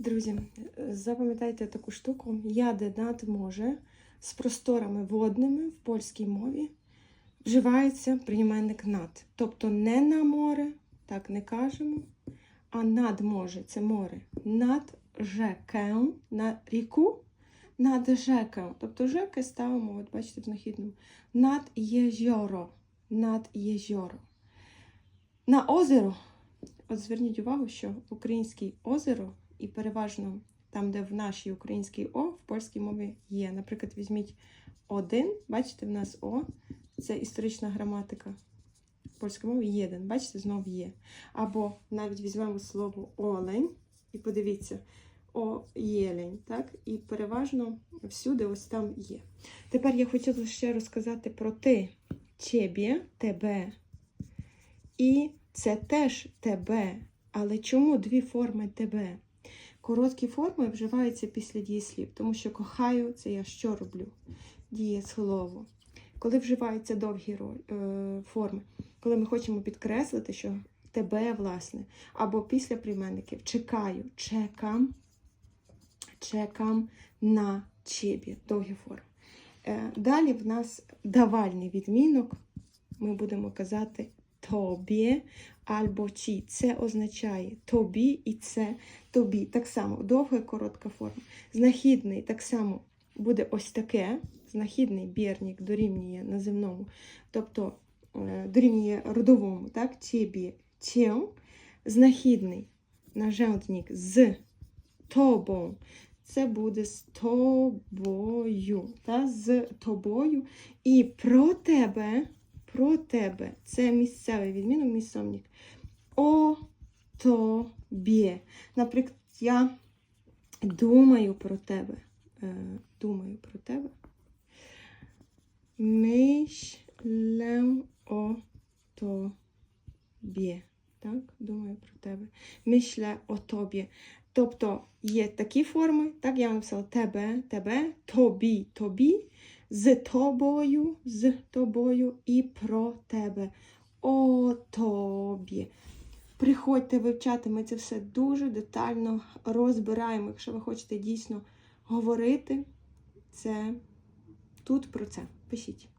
Друзі, запам'ятайте таку штуку. Яде над може з просторами водними в польській мові вживається прийменник над. Тобто не на море, так не кажемо, а над може це море. Над rzekę, на ріку, над rzekę. Тобто rzekę ставимо, от бачите, в знахідному. Над єзьоро. Над єзьоро. На озеро. От зверніть увагу, що українське озеро і переважно там, де в нашій українській О, в польській мові є. Наприклад, візьміть один, бачите, в нас О, це історична граматика. В польській мові єдин, бачите, знов є. Або навіть візьмемо слово олень і подивіться, о єлень, так? І переважно всюди ось там є. Тепер я хотіла ще розказати про ти, тебе, тебе. І це теж тебе. Але чому дві форми тебе? Короткі форми вживаються після дієслів, тому що кохаю це я що роблю? Дієслово. Коли вживаються довгі е, форми, коли ми хочемо підкреслити, що тебе, власне, або після прийменників чекаю, чекам, чекам на чебі, довгі форми. Е, Далі в нас давальний відмінок. Ми будемо казати тобі або чи. Це означає тобі і це тобі. Так само довга і коротка форма. Знахідний так само буде ось таке. Знахідний бірник дорівнює наземному, тобто е, дорівнює родовому, так? Тебе, тєм. Знахідний нажендник з тобою. Це буде з тобою. Та? З тобою. І про тебе, про тебе. Це місцевий відмінок, місцовник. О тобі. Наприклад, я думаю про тебе. Е, думаю про тебе. Myślę o тобі. Так, думаю про тебе. Myślę o тобі. Тобто є такі форми, так я написала тебе, тебе, тобі, тобі, з тобою, з тобою і про тебе. О тобі. Приходьте вивчати, ми це все дуже детально розбираємо. Якщо ви хочете дійсно говорити, це тут про це. Пишіть.